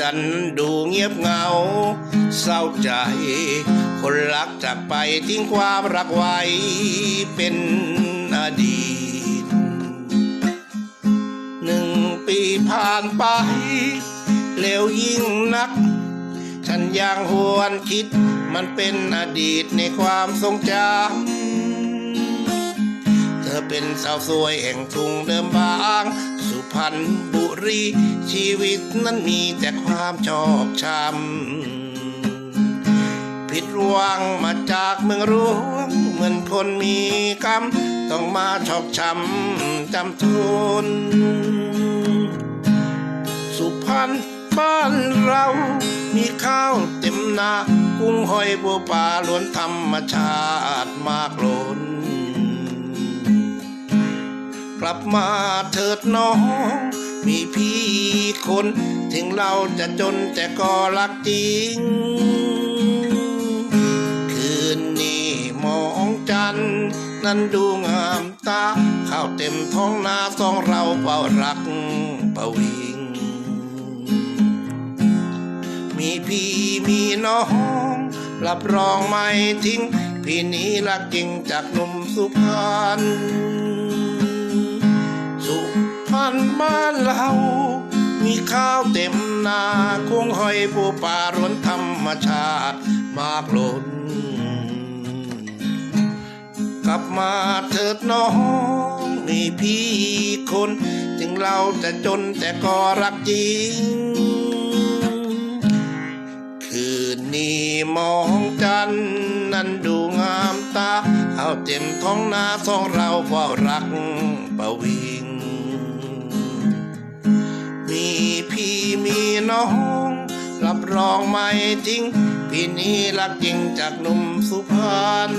กันดูเงียบเหงา เศร้าใจ คนรักจากไปทิ้งความรักไว้เป็นอดีตหนึ่งปีผ่านไป เร็วยิ่งนัก ฉันยังหวนคิดมันเป็นอดีตในความทรงจำเธอเป็นสาวสวยแห่งทุ่งเดิมบาง สุพรรณบุรี ชีวิตนั้นมีแต่ความชอกช้ำผิดหวังมาจากเมืองหลวงเหมือนคนมีกรรม ต้องมาชอกช้ำจำทุน สุพรรณบ้านเรา มีข้าวเต็มนา กุ้งหอยบัวปลาล้วนธรรมชาติมากล้น ลับมาเถิดน้อง มีพี่คน ถึงเราจะจนแต่ก็รักจริง คืนนี้มองจันนั้นดูงามตา ข้าวเต็มท้องนาสองเราเฝ้ารักประวิง มีพี่มีน้องรับรองไม่ทิ้ง พี่นี้รักจริงจากหนุ่มสุพรรณ บ้านเรา มีข้าวเต็มนากุ้งหอยปูปลารวนธรรมชาติมากล้น กลับมาเถิดน้องมีพี่คนถึงเราจะจนแต่ก็รักจริง คืนนี้มองจันนั้นดูงามตาข้าเต็มท้องนาสองเราเฝ้ารักประวิง น้องรับรองไม่ทิ้งพี่นี้รักจริงจากหนุ่มสุพรรณ